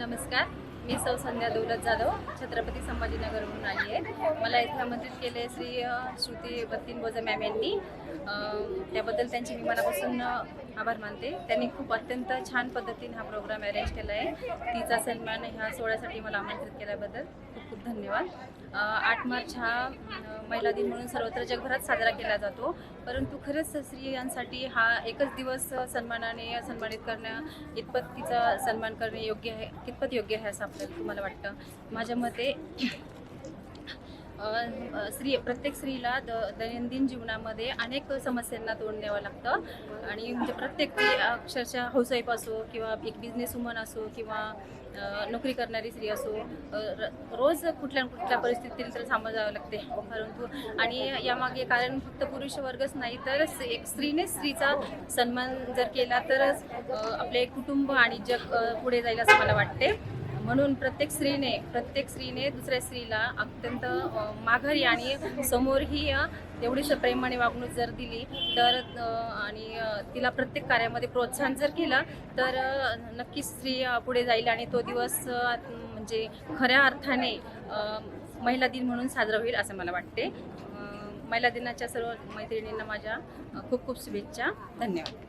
नमस्कार. मी सौ संध्या दौलत जाधव छत्रपती संभाजीनगरहून आली आहे. मला इथे आमंत्रित केले श्री श्रुती बत्तीन बोजा मॅम यांनी. त्याबद्दल त्यांची मी मनापासून आभार मानते. त्यांनी खूप अत्यंत छान पद्धतीने हा प्रोग्राम अरेंज केला आहे तिचा सन्मान ह्या सोहळ्यासाठी मला आमंत्रित केल्याबद्दल खूप खूप धन्यवाद. आठ मार्च हा महिला दिन म्हणून सर्वत्र जगभरात साजरा केला जातो. परंतु खरंच स्त्रियांसाठी हा एकच दिवस सन्मानाने सन्मानित करण्या इतपत तिचा सन्मान करणे योग्य आहे कितपत योग्य आहे असं आपल्याला तुम्हाला वाटतं? माझ्या मते स्त्री प्रत्येक स्त्रीला द दैनंदिन जीवनामध्ये अनेक समस्यांना तोंड द्यावं लागतं. आणि म्हणजे प्रत्येक स्त्री अक्षरशः हाऊसवाईफ असो किंवा एक बिझनेस वुमन असो किंवा नोकरी करणारी स्त्री असो र- रोज कुठल्या न कुठल्या परिस्थितीत तर सामोरं जावं लागते. परंतु आणि यामागे कारण फक्त पुरुष वर्गच नाही तर एक स्त्रीने स्त्रीचा सन्मान जर केला तरच आपले कुटुंब आणि जग पुढे जाईल असं मला वाटते. म्हणून प्रत्येक स्त्रीने प्रत्येक स्त्रीने दुसऱ्या स्त्रीला अत्यंत माघारी आणि समोरही तेवढीच प्रेमाने वागणूक जर दिली तर आणि तिला प्रत्येक कार्यामध्ये प्रोत्साहन जर केलं तर नक्की नक्कीच स्त्री पुढे जाईल आणि तो दिवस म्हणजे खऱ्या अर्थाने महिला दिन म्हणून साजरा होईल असं मला वाटते. महिला दिनाच्या सर्व मैत्रिणींना माझ्या खूप खूप शुभेच्छा. धन्यवाद.